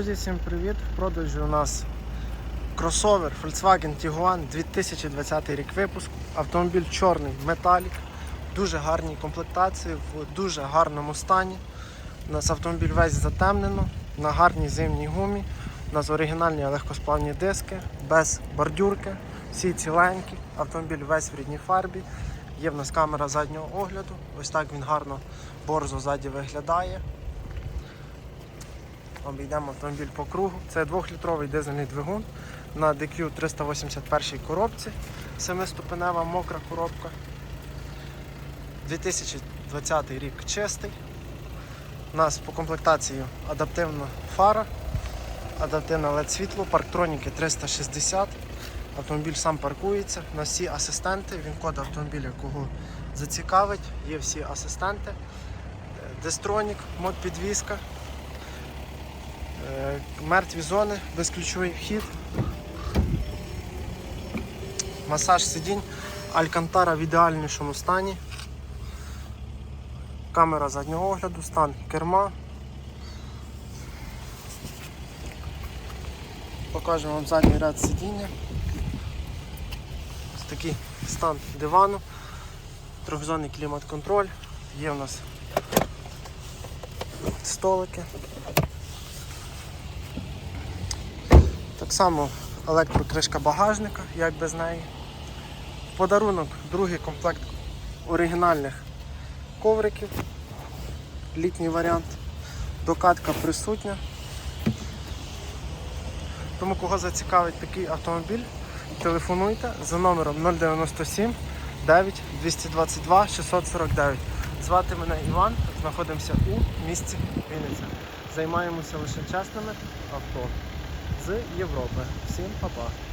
Друзі, всім привіт! В продажі у нас кросовер Volkswagen Tiguan 2020 рік випуску. Автомобіль чорний металік, дуже гарній комплектації, в дуже гарному стані. У нас автомобіль весь затемнено, на гарній зимній гумі. У нас оригінальні легкосплавні диски, без бордюрки, всі ціленькі. Автомобіль весь в рідній фарбі. Є в нас камера заднього огляду. Ось так він гарно борзо ззаді виглядає. Обійдемо автомобіль по кругу. Це 2-літровий дизельний двигун на DQ 381 коробці. 7-ступенева мокра коробка. 2020 рік чистий. У нас по комплектації адаптивна фара, адаптивне LED світло, парктроніки 360. Автомобіль сам паркується. У нас всі асистенти, він код автомобіля, кого зацікавить, є всі асистенти. Дестронік, мод підвізка. Е, Мертві зони, безключовий вхід, масаж сидінь, алькантара в ідеальнішому стані, камера заднього огляду, стан керма. Покажемо вам задній ряд сидіння. Ось такий стан дивану, трьохзонний клімат-контроль, є у нас столики. Так само електрокришка багажника, як без неї. Подарунок другий комплект оригінальних ковриків. Літній варіант. Докатка присутня. Тому кого зацікавить такий автомобіль, телефонуйте за номером 097 9 222 649. Звати мене Іван, знаходимося у місті Вінниця. Займаємося лише частними авто з Європи. Всім па-па!